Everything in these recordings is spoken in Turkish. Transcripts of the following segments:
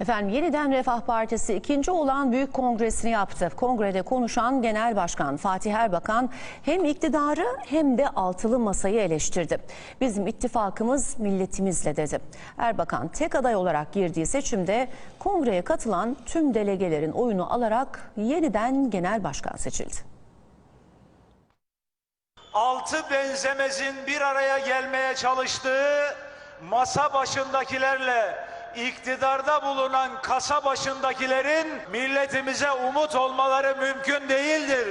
Efendim yeniden Refah Partisi ikinci olan büyük kongresini yaptı. Kongrede konuşan Genel Başkan Fatih Erbakan hem iktidarı hem de altılı masayı eleştirdi. Bizim ittifakımız milletimizle dedi. Erbakan tek aday olarak girdiği seçimde kongreye katılan tüm delegelerin oyunu alarak yeniden genel başkan seçildi. altı benzemezin bir araya gelmeye çalıştığı masa başındakilerle iktidarda bulunan kasa başındakilerin milletimize umut olmaları mümkün değildir.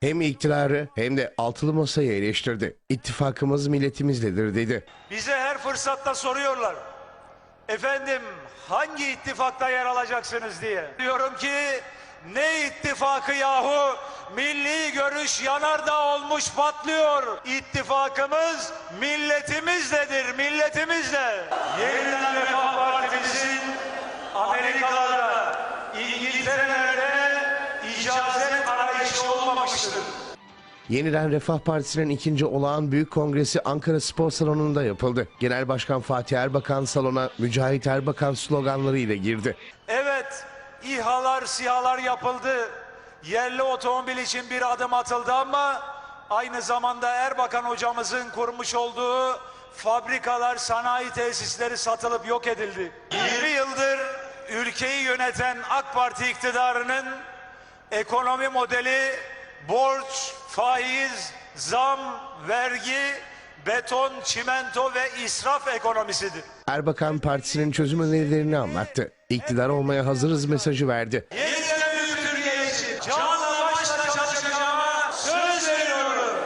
Hem iktidarı hem de altılı masayı eleştirdi. İttifakımız milletimizledir dedi. Bize her fırsatta soruyorlar. Efendim hangi ittifakta yer alacaksınız diye. Diyorum ki ne ittifakı yahu? Milli görüş yanardağ olmuş patlıyor. İttifakımız milletimizledir, milletimizle. Yeniden icazet arayışı olmamıştır. Yeniden Refah Partisi'nin ikinci olağan büyük kongresi Ankara Spor Salonu'nda yapıldı. Genel Başkan Fatih Erbakan salona Mücahit Erbakan sloganlarıyla girdi. Evet, İHA'lar, SİHA'lar yapıldı. Yerli otomobil için bir adım atıldı ama aynı zamanda Erbakan hocamızın kurmuş olduğu fabrikalar, sanayi tesisleri satılıp yok edildi. 20 yıldır ülkeyi yöneten AK Parti iktidarının ekonomi modeli borç, faiz, zam, vergi, beton, çimento ve israf ekonomisidir. Erbakan partisinin çözüm önerilerini anlattı. İktidar olmaya hazırız mesajı verdi. Yeniden büyük Türkiye için canla başla çalışacağıma söz veriyorum.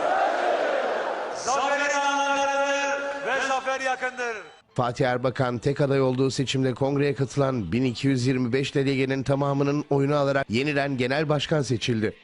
Zafer anlardır ve zafer yakındır. Fatih Erbakan tek aday olduğu seçimde kongreye katılan 1225 delegenin tamamının oyunu alarak yeniden genel başkan seçildi.